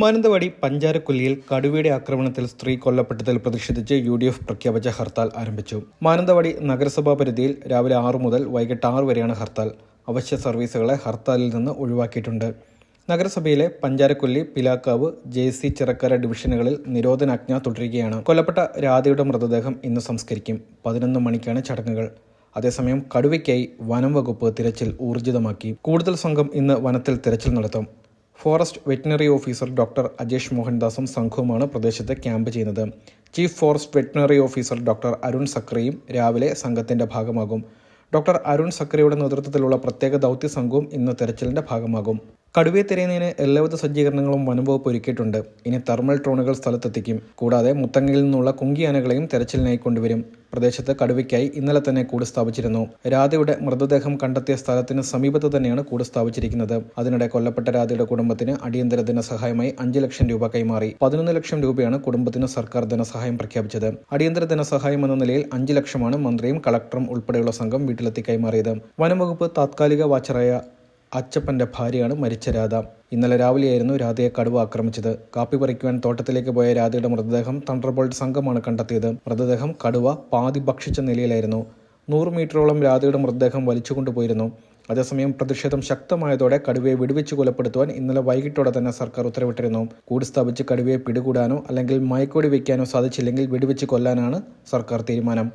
മാനന്തവാടി പഞ്ചാരക്കൊല്ലിയിൽ കടുവയുടെ ആക്രമണത്തിൽ സ്ത്രീ കൊല്ലപ്പെട്ടതിൽ പ്രതിഷേധിച്ച് യു ഡി എഫ് പ്രഖ്യാപിച്ച ഹർത്താൽ ആരംഭിച്ചു. മാനന്തവാടി നഗരസഭാ പരിധിയിൽ രാവിലെ ആറു മുതൽ വൈകിട്ട് ആറ് വരെയാണ് ഹർത്താൽ. അവശ്യ സർവീസുകളെ ഹർത്താലിൽ നിന്ന് ഒഴിവാക്കിയിട്ടുണ്ട്. നഗരസഭയിലെ പഞ്ചാരക്കൊല്ലി പിലാക്കാവ് ജെ സി ചിറക്കര ഡിവിഷനുകളിൽ നിരോധനാജ്ഞ തുടരുകയാണ്. കൊല്ലപ്പെട്ട രാധയുടെ മൃതദേഹം ഇന്ന് സംസ്കരിക്കും. പതിനൊന്ന് മണിക്കാണ് ചടങ്ങുകൾ. അതേസമയം കടുവയ്ക്കായി വനം വകുപ്പ് തിരച്ചിൽ ഊർജിതമാക്കി. കൂടുതൽ സംഘം ഇന്ന് വനത്തിൽ തിരച്ചിൽ നടത്തും. Forest veterinary officer doctor Ajesh മോഹൻദാസും സംഘവുമാണ് പ്രദേശത്ത് ക്യാമ്പ് ചെയ്യുന്നത്. Chief forest veterinary officer doctor Arun സക്രയും രാവിലെ സംഘത്തിന്റെ ഭാഗമാകും. ഡോക്ടർ അരുൺ സക്രയുടെ നേതൃത്വത്തിലുള്ള പ്രത്യേക ദൗത്യ സംഘവും ഇന്ന് തെരച്ചിലിന്റെ ഭാഗമാകും. കടുവയെ തിരയുന്നതിന് എല്ലാവിധ സജ്ജീകരണങ്ങളും വനംവകുപ്പ് ഒരുക്കിയിട്ടുണ്ട്. ഇനി തെർമൽ ഡ്രോണുകൾ സ്ഥലത്തെത്തിക്കും. കൂടാതെ മുത്തങ്ങയിൽ നിന്നുള്ള കുങ്കിയാനകളെയും തെരച്ചിലിനായി കൊണ്ടുവരും. പ്രദേശത്ത് കടുവയ്ക്കായി ഇന്നലെ തന്നെ കൂട് സ്ഥാപിച്ചിരുന്നു. രാധയുടെ മൃതദേഹം കണ്ടെത്തിയ സ്ഥലത്തിന് സമീപത്ത് തന്നെയാണ് കൂട് സ്ഥാപിച്ചിരിക്കുന്നത്. അതിനിടെ കൊല്ലപ്പെട്ട രാധയുടെ കുടുംബത്തിന് അടിയന്തര ധനസഹായമായി അഞ്ച് ലക്ഷം രൂപ കൈമാറി. പതിനൊന്ന് ലക്ഷം രൂപയാണ് കുടുംബത്തിന് സർക്കാർ ധനസഹായം പ്രഖ്യാപിച്ചത്. അടിയന്തര ധനസഹായം എന്ന നിലയിൽ അഞ്ച് ലക്ഷമാണ് മന്ത്രിയും കളക്ടറും ഉൾപ്പെടെയുള്ള സംഘം വീട്ടിലെത്തി കൈമാറിയത്. വനംവകുപ്പ് താത്കാലിക വാച്ചറായ അച്ചപ്പന്റെ ഭാര്യയാണ് മരിച്ച രാധ. ഇന്നലെ രാവിലെയായിരുന്നു രാധയെ കടുവ ആക്രമിച്ചത്. കാപ്പി പറിക്കുവാൻ തോട്ടത്തിലേക്ക് പോയ രാധയുടെ മൃതദേഹം തണ്ടർബോൾട്ട് സംഘമാണ് കണ്ടെത്തിയത്. മൃതദേഹം കടുവ പാതി ഭക്ഷിച്ച നിലയിലായിരുന്നു. നൂറ് മീറ്ററോളം രാധയുടെ മൃതദേഹം വലിച്ചുകൊണ്ടുപോയിരുന്നു. അതേസമയം പ്രതിഷേധം ശക്തമായതോടെ കടുവയെ വെടിവെച്ച് കൊലപ്പെടുത്തുവാൻ ഇന്നലെ വൈകിട്ടോടെ തന്നെ സർക്കാർ ഉത്തരവിട്ടിരുന്നു. കൂട് സ്ഥാപിച്ച് കടുവയെ പിടികൂടാനോ അല്ലെങ്കിൽ മയക്കോടി വയ്ക്കാനോ സാധിച്ചില്ലെങ്കിൽ വെടിവെച്ച് കൊല്ലാനാണ് സർക്കാർ തീരുമാനം.